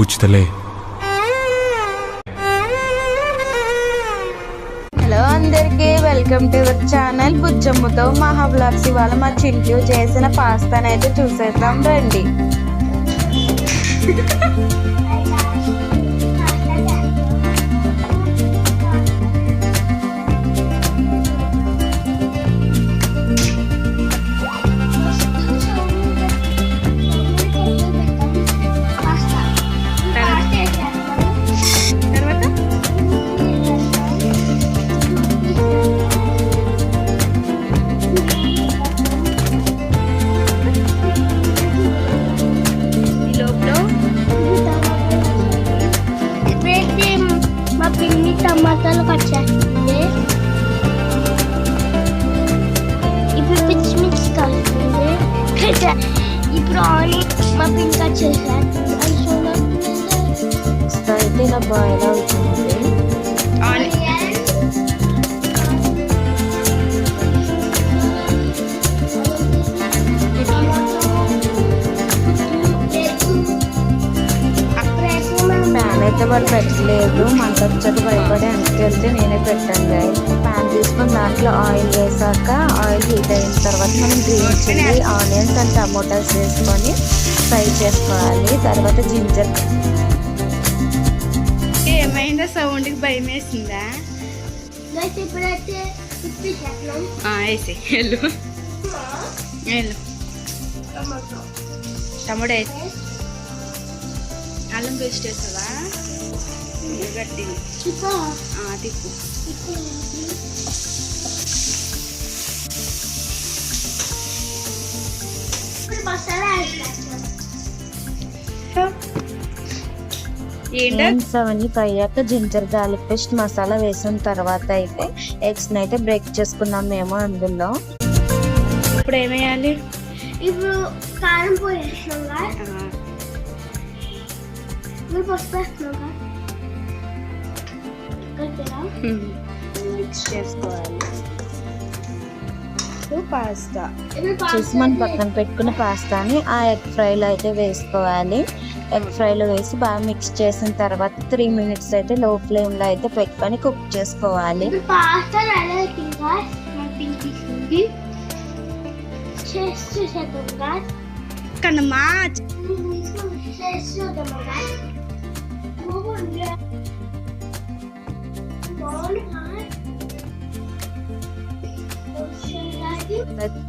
పుచ్చుతలే hello అందరికీ welcome to our channel. బుజ్జమ్మతో మహా బ్లాగ్స్ ఇవాళ మా చింటూ చేసిన పాస్తాని అయితే చూసేద్దాం రండి. ఇప్పుడు ఆనియన్ మా పిన్ని కట్ చేశారు అది చూడండి పాస్తా అయితే ఇలా అవుతుంది అయితే వాళ్ళు పెట్టలేదు మంట వచ్చాక భయపడి వెనక్కి వెళ్తే నేనే పెట్టాను guys. ప్యాన్ తీసుకొని దాంట్లో ఆయిల్ వేసాక ఆయిల్ హీట్ అయిన తర్వాత మనం green chilli onions and tomatoes వేసుకొని ఫ్రై చేసుకోవాలి. తర్వాత జింజర్ ఏమైందా సౌండ్కి భయం వేసిందా? వేసి వెళ్ళు. వెళ్ళు. టమాటో. వేసి అల్లం పేస్ట్ వేస్తావా గట్టిది. తిప్పు. ఏంటో? ఆనియన్స్ అవన్నీ ఫ్రై అయ్యాక జింజర్ గార్లిక్ పేస్ట్ మసాలా వేసిన తర్వాత అయితే ఎగ్స్ అయితే బ్రేక్ చేసుకున్నాం మేము అందులో. ఇప్పుడు ఏమేయాలి ఇప్పుడు కారం పొడి వేస్తున్నాం మిక్స్ చేసుకోవాలి పాస్తా చేసి మనం పక్కన పెట్టుకున్న పాస్తాని ఆ ఎగ్ ఫ్రైలో అయితే వేసుకోవాలి. ఎగ్ ఫ్రైలో వేసి బాగా మిక్స్ చేసిన తర్వాత త్రీ మినిట్స్ అయితే లో ఫ్లేమ్లో అయితే పెట్టుకొని కుక్ చేసుకోవాలి. ఇప్పుడు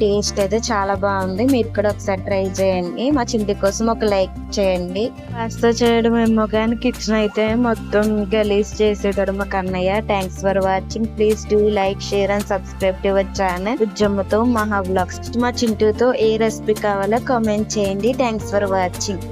టేస్ట్ అయితే చాలా బాగుంది. మీరు కూడా ఒకసారి ట్రై చేయండి. మా చింటి కోసం ఒక లైక్ చేయండి. పాస్తా చేయడం ఏమో కానీ కిచెన్ అయితే మొత్తం గలీజ్ చేసేటాడు మా Kannayya. Thanks for watching please do like share and subscribe to our channel ఉద్యమతో మహా బ్లాగ్స్ మా చింటూతో ఏ రెసిపీ కావాలో కామెంట్ చేయండి. Thanks for watching